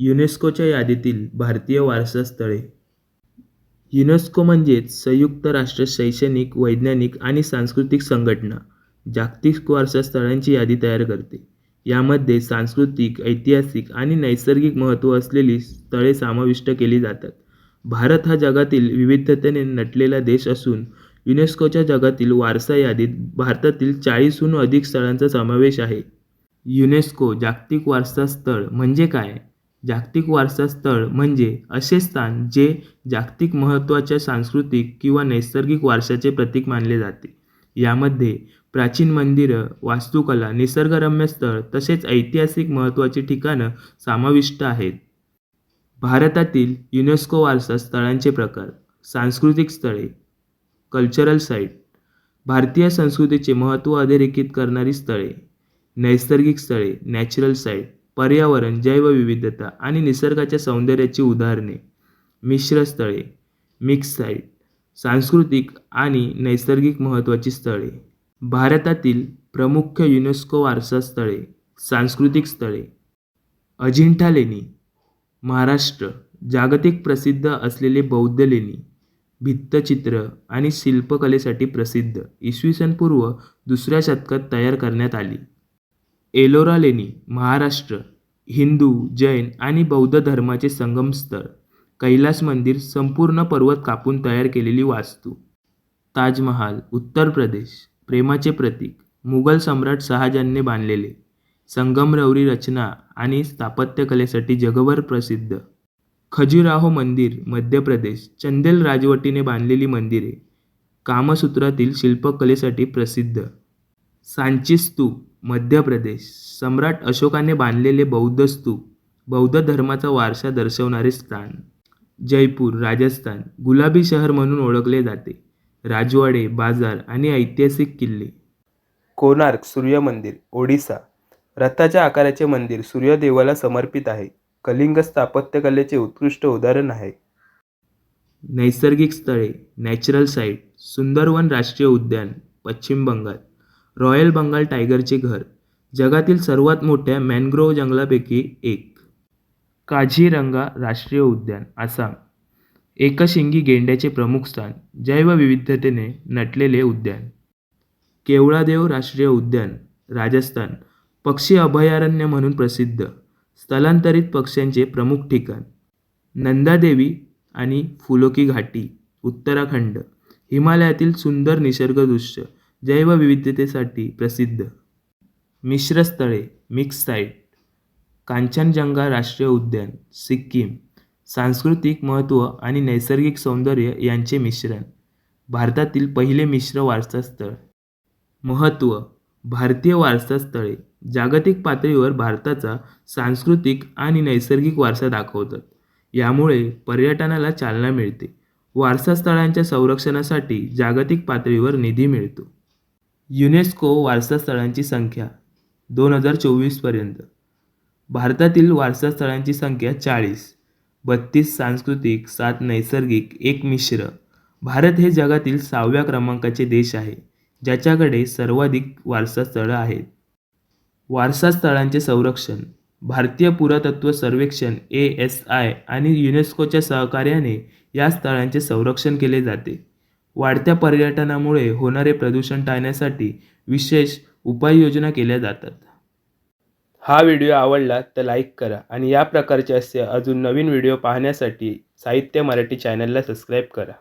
युनेस्कोच्या यादीतील भारतीय वारसा स्थळे. युनेस्को म्हणजेच संयुक्त राष्ट्र शैक्षणिक वैज्ञानिक आणि सांस्कृतिक संघटना जागतिक वारसा स्थळांची यादी तयार करते. यामध्ये सांस्कृतिक ऐतिहासिक आणि नैसर्गिक महत्त्व असलेली स्थळे समाविष्ट केली जातात. भारत हा जगातील विविधतेने नटलेला देश असून युनेस्कोच्या जगातील वारसा यादीत भारतातील चाळीसहून अधिक स्थळांचा समावेश आहे. युनेस्को जागतिक वारसा स्थळ म्हणजे काय? जागतिक वारसा स्थळ म्हणजे असे स्थान जे जागतिक महत्त्वाच्या सांस्कृतिक किंवा नैसर्गिक वारशाचे प्रतीक मानले जाते. यामध्ये प्राचीन मंदिरं वास्तुकला निसर्गरम्य स्थळ तसेच ऐतिहासिक महत्त्वाची ठिकाणं समाविष्ट आहेत. भारतातील युनेस्को वारसा स्थळांचे प्रकार सांस्कृतिक स्थळे कल्चरल साईट भारतीय संस्कृतीचे महत्त्व अधोरेखित करणारी स्थळे नैसर्गिक स्थळे नॅचरल साईट पर्यावरण जैवविविधता आणि निसर्गाच्या सौंदर्याची उदाहरणे. मिश्र स्थळे मिक्स साईट सांस्कृतिक आणि नैसर्गिक महत्त्वाची स्थळे. भारतातील प्रमुख युनेस्को वारसा स्थळे सांस्कृतिक स्थळे. अजिंठा लेणी महाराष्ट्र जागतिक प्रसिद्ध असलेले बौद्ध लेणी भित्तचित्र आणि शिल्पकलेसाठी प्रसिद्ध इसवी सन पूर्व दुसऱ्या शतकात तयार करण्यात आली. एलोरा लेणी महाराष्ट्र हिंदू जैन आणि बौद्ध धर्माचे संगमस्थळ. कैलास मंदिर संपूर्ण पर्वत कापून तयार केलेली वास्तू. ताजमहाल उत्तर प्रदेश. प्रेमाचे प्रतीक मुघल सम्राट शहाजहानने बांधलेले. संगमरवरी रचना आणि स्थापत्यकलेसाठी जगभर प्रसिद्ध. खजुराहो मंदिर मध्य प्रदेश. चंदेल राजवटीने बांधलेली मंदिरे. कामसूत्रातील शिल्पकलेसाठी प्रसिद्ध. सांची स्तूप मध्य प्रदेश. सम्राट अशोकाने बांधलेले बौद्ध स्तूप बौद्ध धर्माचा वारसा दर्शवणारे स्थान. जयपूर राजस्थान गुलाबी शहर म्हणून ओळखले जाते. राजवाडे बाजार आणि ऐतिहासिक किल्ले. कोणार्क सूर्य मंदिर ओडिसा. रथाच्या आकाराचे मंदिर सूर्यदेवाला समर्पित आहे. कलिंग स्थापत्यकलेचे उत्कृष्ट उदाहरण आहे. नैसर्गिक स्थळे नॅचरल साईट सुंदरवन राष्ट्रीय उद्यान पश्चिम बंगाल. रॉयल बंगाल टायगरचे घर जगातील सर्वात मोठ्या मॅनग्रोव्ह जंगलापैकी एक. काझीरंगा राष्ट्रीय उद्यान आसाम. एकशिंगी गेंड्याचे प्रमुख स्थान जैवविविधतेने नटलेले उद्यान. केवळादेव राष्ट्रीय उद्यान राजस्थान. पक्षी अभयारण्य म्हणून प्रसिद्ध स्थलांतरित पक्ष्यांचे प्रमुख ठिकाण. नंदादेवी आणि फुलोकी घाटी उत्तराखंड. हिमालयातील सुंदर निसर्गदृश्य जैवविविधतेसाठी प्रसिद्ध. मिश्रस्थळे मिक्स साईट कांचनजंगा राष्ट्रीय उद्यान सिक्कीम सांस्कृतिक महत्त्व आणि नैसर्गिक सौंदर्य यांचे मिश्रण भारतातील पहिले मिश्र वारसास्थळ महत्त्व भारतीय वारसास्थळे जागतिक पातळीवर भारताचा सांस्कृतिक आणि नैसर्गिक वारसा दाखवतात. यामुळे पर्यटनाला चालना मिळते. वारसास्थळांच्या संरक्षणासाठी जागतिक पातळीवर निधी मिळतो. युनेस्को वारसा स्थळांची संख्या दोन हजार चोवीसपर्यंत भारतातील वारसा स्थळांची संख्या चाळीस. बत्तीस सांस्कृतिक सात नैसर्गिक एक मिश्र. भारत हे जगातील सहाव्या क्रमांकाचे देश आहे ज्याच्याकडे सर्वाधिक वारसा स्थळं आहेत. वारसा स्थळांचे संरक्षण. भारतीय पुरातत्व सर्वेक्षण ए एस आय आणि युनेस्कोच्या सहकार्याने या स्थळांचे संरक्षण केले जाते. वाढत्या पर्यटनामुळे होणारे प्रदूषण टाळण्यासाठी विशेष उपाययोजना केल्या जातात. हा व्हिडिओ आवडला तर लाईक करा आणि या प्रकारचे असे अजून नवीन व्हिडिओ पाहण्यासाठी साहित्य मराठी चॅनलला सबस्क्राईब करा.